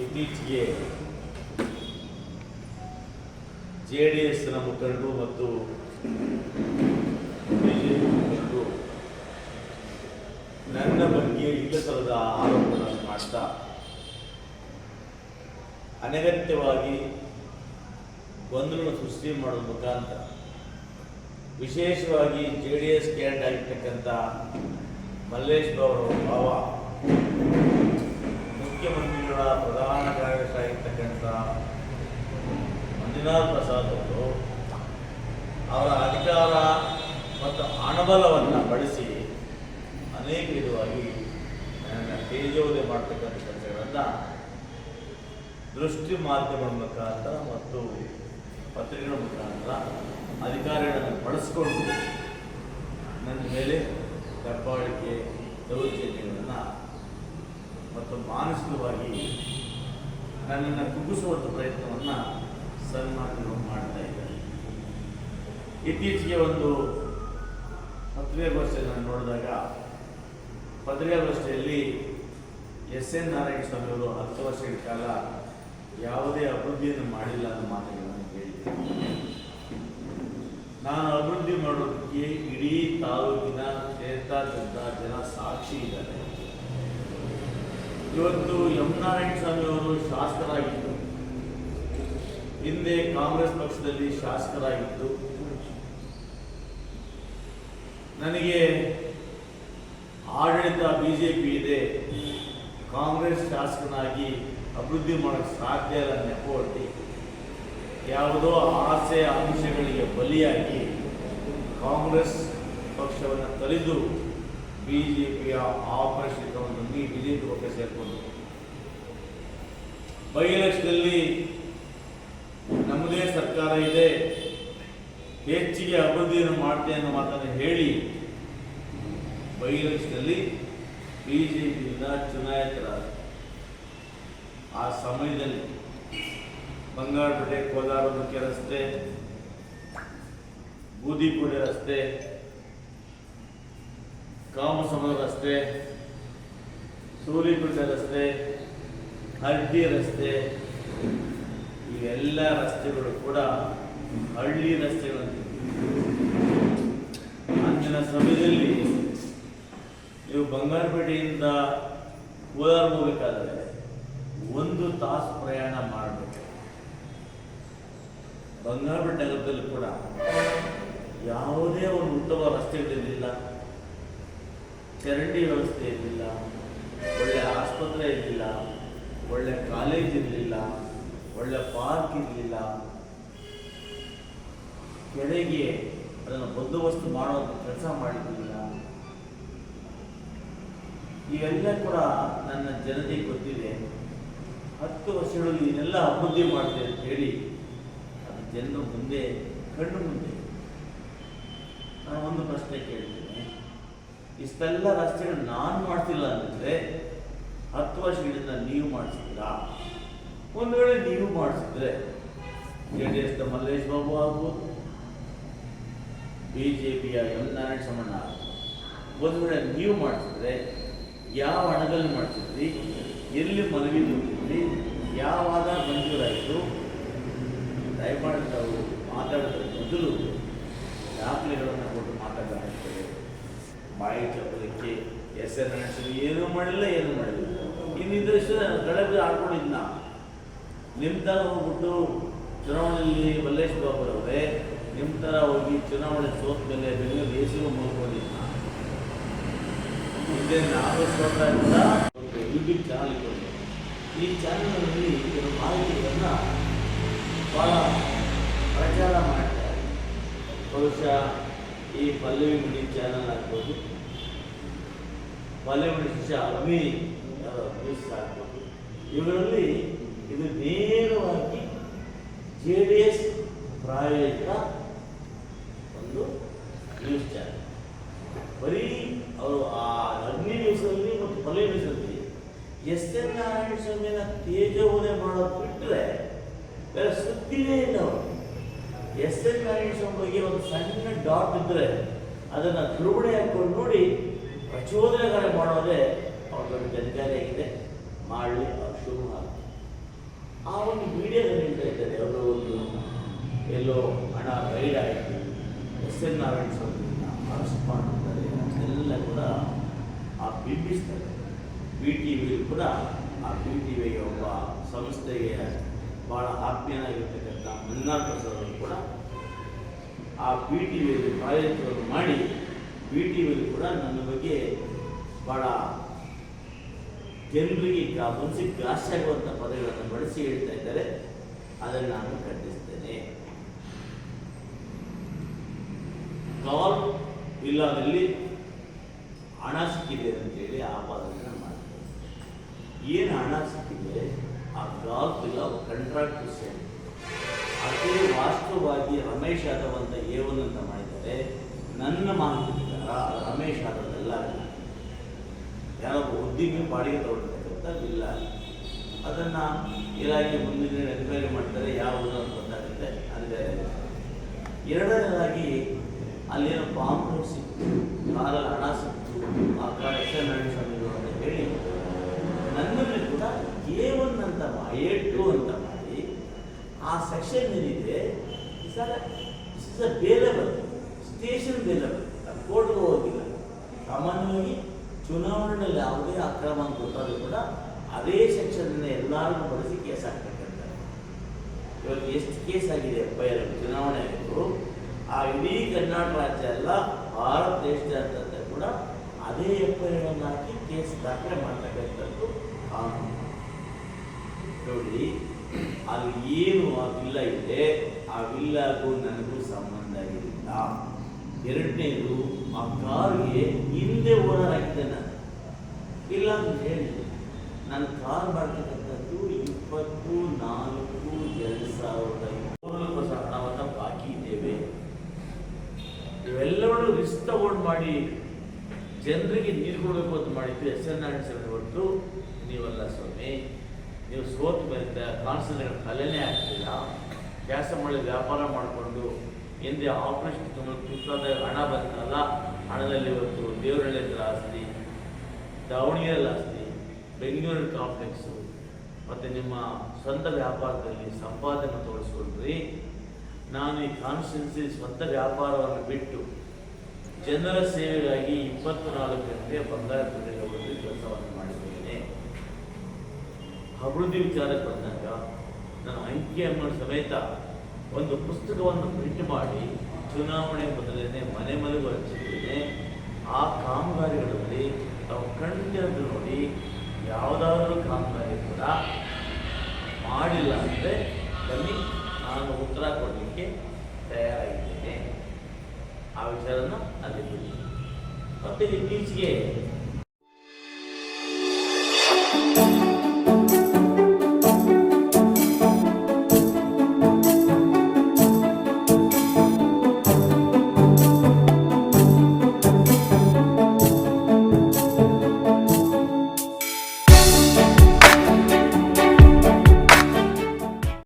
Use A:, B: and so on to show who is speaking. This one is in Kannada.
A: ಇತ್ತೀಚೆಗೆ ಜೆ ಡಿ ಎಸ್ನ ಮುಖಂಡರು ಮತ್ತು ಬಿಜೆಪಿ ಮುಖಂಡರು ನನ್ನ ಬಗ್ಗೆ ಇಲ್ಲಸಲ್ಲದ ಆರೋಪಗಳನ್ನು ಮಾಡ್ತಾ ಅನಗತ್ಯವಾಗಿ ಗೊಂದಲ ಸೃಷ್ಟಿ ಮಾಡೋದ್ರ ಮುಖಾಂತರ ವಿಶೇಷವಾಗಿ ಜೆ ಡಿ ಎಸ್ ಕ್ಯಾಂಡ್ ಆಗಿರ್ತಕ್ಕಂಥ ಮಲ್ಲೇಶ್ ಗೌಡ ಭಾವ ಮುಖ್ಯಮಂತ್ರಿಗಳ ಪ್ರಧಾನ ಕಾರ್ಯದರ್ಶಿ ಆಗಿರ್ತಕ್ಕಂಥ ಮಂಜುನಾಥ್ ಪ್ರಸಾದ್ ಅವರು ಅವರ ಅಧಿಕಾರ ಮತ್ತು ಹಣಬಲವನ್ನು ಬಳಸಿ ಅನೇಕ ವಿಧವಾಗಿ ತೇಜೋದೆ ಮಾಡ್ತಕ್ಕಂಥ ಕೆಲಸಗಳನ್ನು ದೃಷ್ಟಿ ಮಾಧ್ಯಮಗಳ ಮುಖಾಂತರ ಮತ್ತು ಪತ್ರಿಕೆಗಳ ಮುಖಾಂತರ ಅಧಿಕಾರಿಗಳನ್ನು ಬಳಸಿಕೊಂಡು ನನ್ನ ಮೇಲೆ ದಬ್ಬಾಳಿಕೆ ದೌರ್ಜನ್ಯಗಳನ್ನು ಮತ್ತು ಮಾನಸಿಕವಾಗಿ ನನ್ನನ್ನು ಕುಗ್ಗಿಸುವಂಥ ಪ್ರಯತ್ನವನ್ನು ಸನ್ಮಾನಗಳು ಮಾಡ್ತಾ ಇದ್ದಾರೆ ಇತ್ತೀಚೆಗೆ ಒಂದು ಪತ್ರಿಕಾಗೋಷ್ಠಿಯನ್ನು ನೋಡಿದಾಗ ಪತ್ರಿಕಾಗೋಷ್ಠಿಯಲ್ಲಿ ಎಸ್ ಎನ್ ನಾರಾಯಣ ಸ್ವಾಮಿ ಅವರು ಹತ್ತು ವರ್ಷಗಳ ಕಾಲ ಯಾವುದೇ ಅಭಿವೃದ್ಧಿಯನ್ನು ಮಾಡಿಲ್ಲ ಅನ್ನೋ ಮಾತುಗಳನ್ನು ಹೇಳಿದ್ದೆ. ನಾನು ಅಭಿವೃದ್ಧಿ ಮಾಡೋದಕ್ಕೆ ಇಡೀ ತಾಲೂಕಿನ ಕ್ಷೇತ್ರಾದ್ಯಂತ ಜನ ಸಾಕ್ಷಿ ಇದ್ದಾರೆ. ಇವತ್ತು ಎಂ ನಾರಾಯಣ ಸ್ವಾಮಿ ಅವರು ಶಾಸಕರಾಗಿದ್ದು, ಹಿಂದೆ ಕಾಂಗ್ರೆಸ್ ಪಕ್ಷದಲ್ಲಿ ಶಾಸಕರಾಗಿದ್ದು. ನನಗೆ ಆಡಳಿತ ಬಿಜೆಪಿ ಇದೆ, ಕಾಂಗ್ರೆಸ್ ಶಾಸಕನಾಗಿ ಅಭಿವೃದ್ಧಿ ಮಾಡೋಕ್ಕೆ ಸಾಧ್ಯ ಇಲ್ಲ ನೆಪೋಟಿ ಯಾವುದೋ ಆಸೆ ಆಮಿಷಗಳಿಗೆ ಬಲಿಯಾಗಿ ಕಾಂಗ್ರೆಸ್ ಪಕ್ಷವನ್ನು ತೊರೆದು ಬಿ ಜೆ ಪಿಯ ಆಪರೇಷನ್ ಬಿ ಜೆ ಬೈ ಎಲೆಕ್ಷನಲ್ಲಿ ನಮ್ಮದೇ ಸರ್ಕಾರ ಇದೆ, ಹೆಚ್ಚಿಗೆ ಅಭಿವೃದ್ಧಿಯನ್ನು ಮಾಡ್ತೇನೆ ಅನ್ನೋ ಮಾತನ್ನು ಹೇಳಿ ಬೈ ಎಲೆಕ್ಷನಲ್ಲಿ ಬಿ ಜೆ ಚುನಾಯಿತರಾದ ಆ ಸಮಯದಲ್ಲಿ ಬಂಗಾರಪೇಟೆ ಕೋಲಾರ ಮುಖ್ಯ ರಸ್ತೆ ಬೂದಿಕೋಟೆ ರಸ್ತೆ ಕಾಮಸಮುದ್ರ ರಸ್ತೆ ಸೂರಿಗುಡ್ಡ ರಸ್ತೆ ಹಡ್ಡಿ ರಸ್ತೆ ಇವೆಲ್ಲ ರಸ್ತೆಗಳು ಕೂಡ ಹಳ್ಳಿ ರಸ್ತೆಗಳಂತೆ. ಅಂದಿನ ಸಮಯದಲ್ಲಿ ನೀವು ಬಂಗಾರಪೇಟೆಯಿಂದ ಕೋಲಾರ ಹೋಗ್ಬೇಕಾದ್ರೆ ಒಂದು ತಾಸು ಪ್ರಯಾಣ ಮಾಡಬೇಕು. ಬಂಗಾರಪೇಟೆ ನಗರದಲ್ಲಿ ಕೂಡ ಯಾವುದೇ ಒಂದು ಉತ್ತಮ ರಸ್ತೆಗಳಿರಲಿಲ್ಲ. ಚರಂಡಿ ವ್ಯವಸ್ಥೆ ಇರಲಿಲ್ಲ, ಒಳ್ಳೆ ಆಸ್ಪತ್ರೆ ಇರಲಿಲ್ಲ, ಒಳ್ಳೆ ಕಾಲೇಜ್ ಇರಲಿಲ್ಲ, ಒಳ್ಳೆ ಪಾರ್ಕ್ ಇರಲಿಲ್ಲ. ಕೆರೆಗೆ ಅದನ್ನು ಬಂದೋಬಸ್ತು ಮಾಡೋದು ಕೆಲಸ ಮಾಡಿರಲಿಲ್ಲ. ಇವೆಲ್ಲ ಕೂಡ ನನ್ನ ಜನತೆಗೆ ಗೊತ್ತಿದೆ. ಹತ್ತು ವರ್ಷಗಳಲ್ಲಿ ಇದನ್ನೆಲ್ಲ ಅಭಿವೃದ್ಧಿ ಮಾಡಿದೆ ಅಂತ ಹೇಳಿ ಅದು ಜನರ ಮುಂದೆ, ಕಣ್ಣು ಮುಂದೆ ನಾನು ಒಂದು ಪ್ರಶ್ನೆ ಕೇಳ್ತೀನಿ. ಇಷ್ಟೆಲ್ಲ ರಸ್ತೆಗಳು ನಾನು ಮಾಡ್ತಿಲ್ಲ ಅಂದರೆ ಹತ್ತು ವರ್ಷಗಳಿಂದ ನೀವು ಮಾಡಿಸಿದ್ರಾ ಒಂದು ವೇಳೆ ನೀವು ಮಾಡಿಸಿದ್ರೆ ಜೆ ಡಿ ಎಸ್ನ ಮಲ್ಲೇಶ್ ಬಾಬು ಆಗ್ಬೋದು, ಬಿ ಜೆ ಪಿಯ ಎಂ ನಾರಾಯಣ ಸಮಣ್ಣ ಒಂದು ವೇಳೆ ನೀವು ಮಾಡಿಸಿದ್ರೆ ಯಾವ ಹಣದಲ್ಲಿ ಮಾಡಿಸಿದ್ರಿ? ಎಲ್ಲಿ ಮನವಿ ತುಂಬಿದ್ರಿ ಯಾವ ಆಧಾರ ಮಂಜೂರಾಯಿತು? ದಯಮಾಡಿ ತಾವು ಮಾತಾಡೋದ್ರ ಮೊದಲು ದಾಖಲೆಗಳನ್ನು ಕೊಟ್ಟು ಮಾತಾಡಲಾಗ್ತದೆ ಬಾಯಿ ಚಪ್ಪಲಿಕ್ಕೆ ಎನ್ ಏನು ಏನೂ ಮಾಡಿಲ್ಲ ಏನು ಮಾಡಿಲ್ಲ ಇನ್ನು ಇದ್ದಷ್ಟು ಹಾಕೊಂಡಿದ್ದ ನಿಮ್ಮ ಥರ ಹೋಗ್ಬಿಟ್ಟು ಚುನಾವಣೆಯಲ್ಲಿ ಮಲ್ಲೇಶ್ ಬಾಬುರವರೇ ನಿಮ್ಮ ಥರ ಹೋಗಿ ಚುನಾವಣೆ ಸೋತ ಮೇಲೆ ಬೆಂಗಳೂರು ಎ ಸಿ ಮುಗಿಕೊಂಡಿದ್ದ ಇದೇ ನಾನು ಸ್ವತಃ ಯೂಟ್ಯೂಬ್ ಚಾನಲ್ ಇಟ್ಕೊಂಡು. ಈ ಚಾನಲ್ನಲ್ಲಿ ಕೆಲವು ಮಾಹಿತಿಗಳನ್ನು ಭಾಳ ಪ್ರಚಾರ ಮಾಡ್ತಾರೆ. ಬಹುಶಃ ಈ ಪಲ್ಲವಿ ಮುಡಿ ಚಾನಲ್ ಆಗ್ಬೋದು. ಪಲ್ಲವಿ ಮುಡಿ ಶಿಷ್ಯ ಆಗ್ಬೋದು. ಇವುಗಳಲ್ಲಿ ಇದು ನೇರವಾಗಿ ಜೆ ಡಿ ಎಸ್ ಪ್ರಾಯೋಜಿತ ಒಂದು ನ್ಯೂಸ್ ಚಾನಲ್. ಬರೀ ಅವರು ಆ ಅಗ್ನಿ ನ್ಯೂಸಲ್ಲಿ ಮತ್ತು ಬಲೆ ನ್ಯೂಸಲ್ಲಿ ಎಸ್ ಎನ್ ನಾರಾಯಣ ಸ್ವಾಮಿನ ತೇಜೋವಧೆ ಮಾಡೋದು ಬಿಟ್ಟರೆ ಬೇರೆ ಸುದ್ದಿನೇ ಇಲ್ಲ ಅವರು. ಎಸ್ ಎನ್ ನಾರಾಯಣ ಸ್ವಾಮಿ ಬಗ್ಗೆ ಒಂದು ಸಣ್ಣ ಡಾಟ್ ಇದ್ದರೆ ಅದನ್ನು ಧ್ರುವಣೆ ಹಾಕೊಂಡು ನೋಡಿ ಪ್ರಚೋದನೆಗಳು ಮಾಡೋದೇ ಅವ್ರ ದೊಡ್ಡ ಇದೆ ಮಾಡಲಿ, ಅವ್ರು ಶುರು ಮಾಡಿ ಆ ಒಂದು ಮೀಡಿಯಾದಲ್ಲಿ ಹೇಳ್ತಾ ಇದ್ದಾರೆ? ಅವರು ಒಂದು ಎಲ್ಲೋ ಹಣ ರೈಡ್ ಆಯಿತು. ಎಸ್ ಎನ್ ಸ್ವಾಮಿನ ಅರೆಸ್ಟ್ ಮಾಡಿರ್ತಾರೆ ಅದೆಲ್ಲ ಕೂಡ ಆ ಬಿಂಬಿಸ್ತಾರೆ. ಬಿ ಟಿ ವಿಲಿ ಕೂಡ ಆ ಬಿ ಟಿ ವಿಗೆ ಒಬ್ಬ ಸಂಸ್ಥೆಗೆ ಭಾಳ ಆತ್ಮೀಯನಾಗಿರ್ತಕ್ಕಂಥ ಮನ್ನಾರ್ ಪ್ರಸಾದ್ ಅವರು ಕೂಡ ಆ ಬಿ ಟಿ ವಿಯಲ್ಲಿ ಪ್ರಾಯೋಜಕವನ್ನು ಮಾಡಿ ಬಿ ಟಿ ಕೂಡ ನನ್ನ ಬಗ್ಗೆ ಭಾಳ ಜನರಿಗೆ ಮನಸ್ಸಿಗೆ ಗಾಸಿ ಆಗುವಂಥ ಪದಗಳನ್ನು ಬಳಸಿ ಹೇಳ್ತಾ ಇದ್ದಾರೆ. ಅದನ್ನು ನಾನು ಖಂಡಿಸ್ತೇನೆ. ಕಾಲ್ ಇಲ್ಲದಲ್ಲಿ ಹಣ ಸಿಕ್ಕಿದೆ ಅಂತೇಳಿ ಆಪಾದನೆ ಮಾಡ್ತಾರೆ. ಏನು ಹಣ ಸಿಕ್ಕಿದೆ? ಆ ಕಾಲ್ ಇಲ್ಲ ಕಂಟ್ರಾಕ್ಟ್ ಸೇರಿ ಅದೇ ವಾಸ್ತವವಾಗಿ ರಮೇಶ್ ಯಾದವ್ ಅಂತ ಏವನ್ ಅಂತ ಮಾಡಿದ್ದಾರೆ. ನನ್ನ ಪ್ರಕಾರ ರಮೇಶ್ ಯಾದವ್ ಯಾರೊಬ್ಬ ಯಾರೋ ಉದ್ದಿಮೆ ಬಾಡಿಗೆ ತಗೊಳ್ತಕ್ಕಂಥ ಇಲ್ಲ. ಅದನ್ನು ಇಲಾಖೆ ಮುಂದಿನ ಎನ್ಕ್ವೈರಿ ಮಾಡ್ತಾರೆ ಯಾವುದು ಅಂತ ಗೊತ್ತಾಗುತ್ತೆ. ಅಂದರೆ ಎರಡನೇದಾಗಿ ಅಲ್ಲಿನ ಬಾಂಬ್ ನೋಟ್ ಸಿಕ್ತು, ಕಾರಲ್ಲಿ ಹಣ ಸಿಕ್ತು, ಆ ಎಸ್ ಎನ್ ಸ್ವಾಮಿಗಳು ಅಂತ ಹೇಳಿ ನನ್ನಲ್ಲಿ ಕೂಡ ಎ ಒನ್ ಅಂತ ಎ ಟು ಅಂತ ಮಾಡಿ ಆ ಸೆಕ್ಷನ್ ಏನಿದೆ is a bailable station bailable ಸಾಮಾನ್ಯವಾಗಿ ಚುನಾವಣೆಯಲ್ಲಿ ಯಾವುದೇ ಅಕ್ರಮ ಅಂತ ಗೊತ್ತಾದರೂ ಕೂಡ ಅದೇ ಸೆಕ್ಷನ್ನ ಎಲ್ಲರನ್ನು ಬಳಸಿ ಕೇಸ್ ಹಾಕ್ತಕ್ಕಂಥ ಇವಾಗ ಎಷ್ಟು ಕೇಸ್ ಆಗಿದೆ ಎಫ್ ಐ ಚುನಾವಣೆ ಆಯಿತು ಆ ಇಡೀ ಕರ್ನಾಟಕ ರಾಜ್ಯ ಎಲ್ಲ ಭಾರತ ದೇಶದಾದ್ಯಂತ ಕೂಡ ಅದೇ ಎಫ್ ಐ ಆರ್ ಹಾಕಿ ಕೇಸ್ ದಾಖಲೆ ಮಾಡ್ತಕ್ಕಂಥದ್ದು ಕಾನೂನು. ನೋಡಿ, ಅದು ಏನು ಆ ವಿಲ್ಲ ಇದೆ, ಆ ವಿಲ್ಲಗೂ ನನಗೂ ಸಂಬಂಧ ಇಲ್ಲ. ಎರಡನೇದು, ಆ ಕಾರ್ಗೆ ಹಿಂದೆ ಓನರ್ ಆಗಿದ್ದೆ ನಾನು ಇಲ್ಲ ಅಂತ ಹೇಳಿದೆ ನಾನು ಕಾರ್ ಮಾಡ್ತಕ್ಕಂಥದ್ದು ಇಪ್ಪತ್ತು ನಾಲ್ಕು ಎರಡು ಸಾವಿರದ ಇಪ್ಪತ್ತು ಸಹ ಬಾಕಿ ಇದ್ದೇವೆ. ಇವೆಲ್ಲವನ್ನೂ ರಿಸ್ಕ್ ತಗೊಂಡು ಮಾಡಿ ಜನರಿಗೆ ನೀರು ಕೊಡಬೇಕು ಅಂತ ಮಾಡಿದ್ದು ಎಸ್ ಎನ್ ನಾರಾಯಣ ಹೊರತು ನೀವಲ್ಲ ಸ್ವಾಮಿ. ನೀವು ಸೋತು ಮೇಲೆ ಕಾನ್ಸನ್ಟ್ರೇಟ್ ಕಲೆನೇ ಆಗ್ತಿಲ್ಲ ಕೆಲಸ ಮಾಡಿ ವ್ಯಾಪಾರ ಮಾಡಿಕೊಂಡು ಹಿಂದೆ ಆಪರೇಷನ್ ತುಂಬ ಕಿತ್ತಾದಾಗ ಹಣ ಬಂತಲ್ಲ, ಹಣದಲ್ಲಿ ಇವತ್ತು ದೇವರಳ್ಳಿ ಹತ್ರ ಆಸ್ತಿ ದಾವಣಗೆರೆಯಲ್ಲಿ ಆಸ್ತಿ ಬೆಂಗಳೂರು ಕಾಂಪ್ಲೆಕ್ಸು, ಮತ್ತು ನಿಮ್ಮ ಸ್ವಂತ ವ್ಯಾಪಾರದಲ್ಲಿ ಸಂಪಾದನೆ ತೋರಿಸ್ಕೊಂಡ್ರಿ ನಾನು ಈ ಕಾನ್ಸ್ಟಿಟ್ಯೂನ್ಸಿ ಸ್ವಂತ ವ್ಯಾಪಾರವನ್ನು ಬಿಟ್ಟು ಜನರ ಸೇವೆಗಾಗಿ ಇಪ್ಪತ್ತು ನಾಲ್ಕು ಗಂಟೆ ಬಂಗಾರ ಹೋಗಿ ಕೆಲಸವನ್ನು ಮಾಡಿದ್ದೇನೆ. ಅಭಿವೃದ್ಧಿ ವಿಚಾರಕ್ಕೆ ಬಂದಾಗ ನಾನು ಅಂಕಿ ಅಮ್ಮನ ಸಮೇತ ಒಂದು ಪುಸ್ತಕವನ್ನು ಪ್ರಿಂಟ್ ಮಾಡಿ ಚುನಾವಣೆ ಮೊದಲನೇ ಮನೆ ಮನೆಗೂ ಹಂಚಿದ್ದೇನೆ ಆ ಕಾಮಗಾರಿಗಳಲ್ಲಿ ತಾವು ಕಣ್ಣಿದ್ದು ನೋಡಿ ಯಾವುದಾದ್ರೂ ಕಾಮಗಾರಿ ಕೂಡ ಮಾಡಿಲ್ಲ ಅಂದರೆ ಬನ್ನಿ ನಾನು ಉತ್ತರ ಕೊಡಲಿಕ್ಕೆ ತಯಾರಾಗಿದ್ದೇನೆ. ಆ ವಿಚಾರನ ಅಲ್ಲಿ ಮತ್ತು ಇತ್ತೀಚೆಗೆ